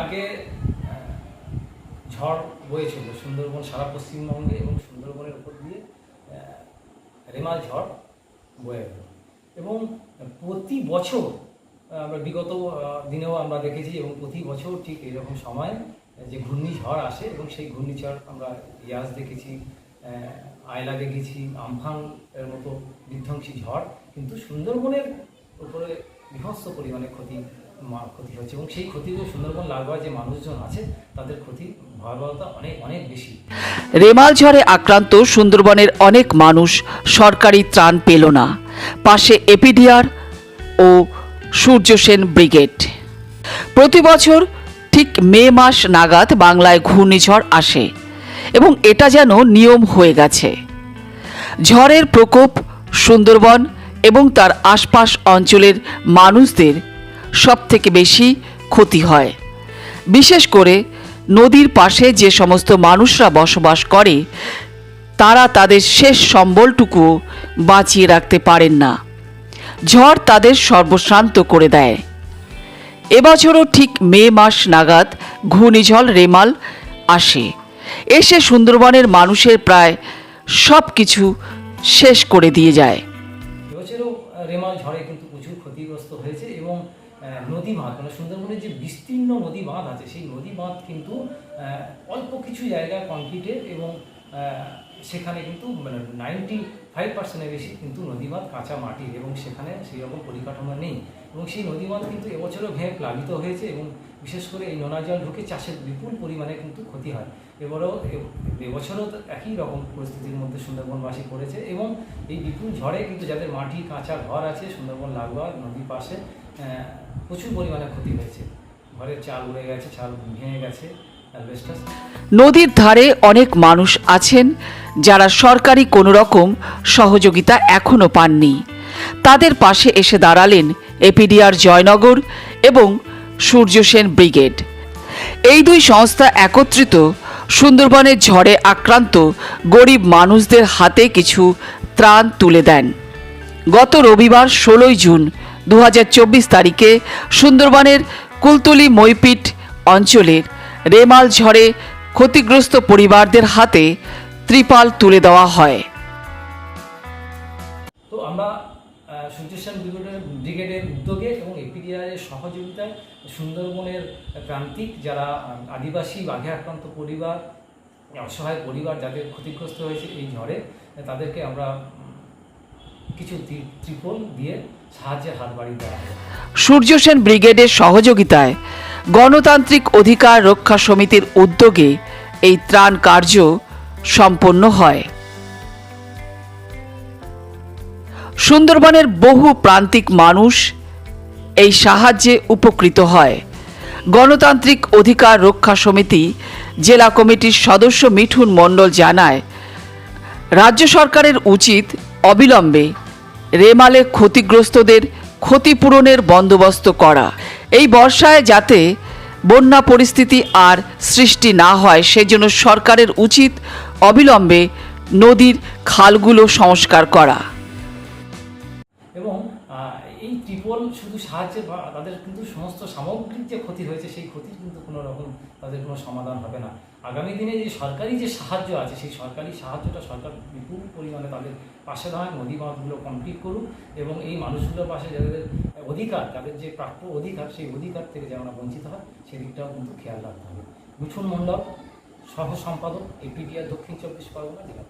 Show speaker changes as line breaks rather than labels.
আগে ঝড় বয়েছিল সুন্দরবন, সারা পশ্চিমবঙ্গে এবং সুন্দরবনের উপর দিয়ে রেমাল ঝড় বয়ে গেল এবং প্রতি বছর আমরা বিগত দিনেও আমরা দেখেছি এবং প্রতি বছর ঠিক এরকম সময় যে ঘূর্ণিঝড় আসে এবং সেই ঘূর্ণিঝড় আমরা ইয়াস দেখেছি আয়লা দেখেছি, আমফান এর মতো বিধ্বংসী ঝড়। কিন্তু সুন্দরবনের উপরে বিভৎস পরিমাণে ক্ষতি ক্ষতি হচ্ছে এবং সেই ক্ষতিগুলো সুন্দরবন লাগোয়া যে মানুষজন আছে, তাদের ক্ষতি ভয়াবহতা অনেক অনেক বেশি।
রেমাল ঝড়ে আক্রান্ত সুন্দরবনের অনেক মানুষ সরকারি ত্রাণ পেল না। পাশে এপিডিআর ও সূর্য সেন ব্রিগেড। প্রতি বছর ঠিক মে মাস নাগাদ বাংলায় ঘূর্ণিঝড় আসে এবং এটা যেন নিয়ম হয়ে গেছে। ঝড়ের প্রকোপ সুন্দরবন এবং তার আশপাশ অঞ্চলের মানুষদের সবথেকে বেশি ক্ষতি হয়। বিশেষ করে নদীর পাশে যে সমস্ত মানুষরা বসবাস করে, তারা তাদের শেষ সম্বলটুকু বাঁচিয়ে রাখতে পারেন না। ঝড় তাদের সর্বশান্ত করে দেয়। এবছরও ঠিক মে মাস নাগাদ ঘূর্ণিঝড় রেমাল আসে। এসে সুন্দরবনের মানুষের প্রায় সব কিছু শেষ করে দিয়ে যায়।
এবছরও রেমাল ঝড়ে কিন্তু প্রচুর ক্ষতিগ্রস্ত হয়েছে এবং নদী বাঁধ মানে সুন্দরবনের যে বিস্তীর্ণ নদী বাঁধ আছে, সেই নদী বাঁধ কিন্তু অল্প কিছু জায়গায় কংক্রিটের এবং সেখানে কিন্তু মানে নাইনটি ফাইভ পার্সেন্টের বেশি কিন্তু নদী বাঁধ কাঁচা মাটির এবং সেখানে সেই রকম পরিকাঠামো নেই। এবং সেই নদী বাঁধ কিন্তু এবছরও ভেঙে প্লাবিত হয়েছে এবং বিশেষ করে এই নোনা জল ঢুকে চাষের বিপুল পরিমাণে কিন্তু ক্ষতি হয়। এবারও এবছরও একই রকম পরিস্থিতির মধ্যে সুন্দরবনবাসী পড়েছে এবং এই বিপুল ঝড়ে কিন্তু যাদের মাটি কাঁচা ঘর আছে, সুন্দরবন লাগোয়া নদীর পাশে প্রচুর পরিমাণে ক্ষতি হয়েছে। ঘরের চাল উড়ে গেছে, চাল ভেঙে গেছে
নদীর ধারে অনেক মানুষ আছেন যারা সরকারি কোনো রকম সহযোগিতা এখনও পাননি। তাদের পাশে এসে দাঁড়ালেন এপিডিআর জয়নগর এবং সূর্য সেন ব্রিগেড। এই দুই সংস্থা একত্রিত সুন্দরবনের ঝড়ে আক্রান্ত গরিব মানুষদের হাতে কিছু ত্রাণ তুলে দেন। গত রবিবার ষোলোই জুন দু তারিখে সুন্দরবনের কুলতলি মইপিট অঞ্চলের রেমাল ঝড়ে ক্ষতিগ্রস্ত পরিবারদের হাতে ত্রিপাল তুলে দেওয়া হয়।
তো আমরা আহ, ব্রিগেডের ব্রিগেডের উদ্যোগে এবং এপিডিআরের সহযোগিতায় সুন্দরবনের প্রান্তিক যারা আদিবাসী বাঘে আক্রান্ত পরিবার অসহায় পরিবার যাদের ক্ষতিগ্রস্ত হয়েছে এই ঝড়ে তাদেরকে আমরা
সূর্য সেন ব্রিগেডের সহযোগিতায় গণতান্ত্রিক অধিকার রক্ষা সমিতির উদ্যোগে এই ত্রাণ কার্য সম্পন্ন হয়। সুন্দরবনের বহু প্রান্তিক মানুষ এই সাহায্যে উপকৃত হয়। গণতান্ত্রিক অধিকার রক্ষা সমিতি জেলা কমিটির সদস্য মিঠুন মণ্ডল জানায়, রাজ্য সরকারের উচিত অবিলম্বে রেমালে ক্ষতিগ্রস্তদের ক্ষতিপূরণের বন্দোবস্ত করা। এই বর্ষায় যাতে বন্যা পরিস্থিতি আর সৃষ্টি না হয়, সেজন্য সরকারের উচিত অবিলম্বে নদীর খালগুলো সংস্কার করা।
ত্রিপল শুধু সাহায্যে বা তাদের কিন্তু সমস্ত সামগ্রিক যে ক্ষতি হয়েছে, সেই ক্ষতির কিন্তু কোনো রকম তাদের কোনো সমাধান হবে না। আগামী দিনে যে সরকারি যে সাহায্য আছে, সেই সরকারি সাহায্যটা সরকার বিপুল পরিমাণে তাদের পাশে দাঁড়ায় নদী বাঁধগুলো কমপ্লিট করুক এবং এই মানুষগুলোর পাশে যাদের অধিকার, তাদের যে প্রাপ্য অধিকার, সেই অধিকার থেকে যেন বঞ্চিত হয়, সেদিকটাও কিন্তু খেয়াল রাখতে হবে। মিঠুন মণ্ডল সহ সম্পাদক এপিডিআর দক্ষিণ চব্বিশ পরগনা জেলা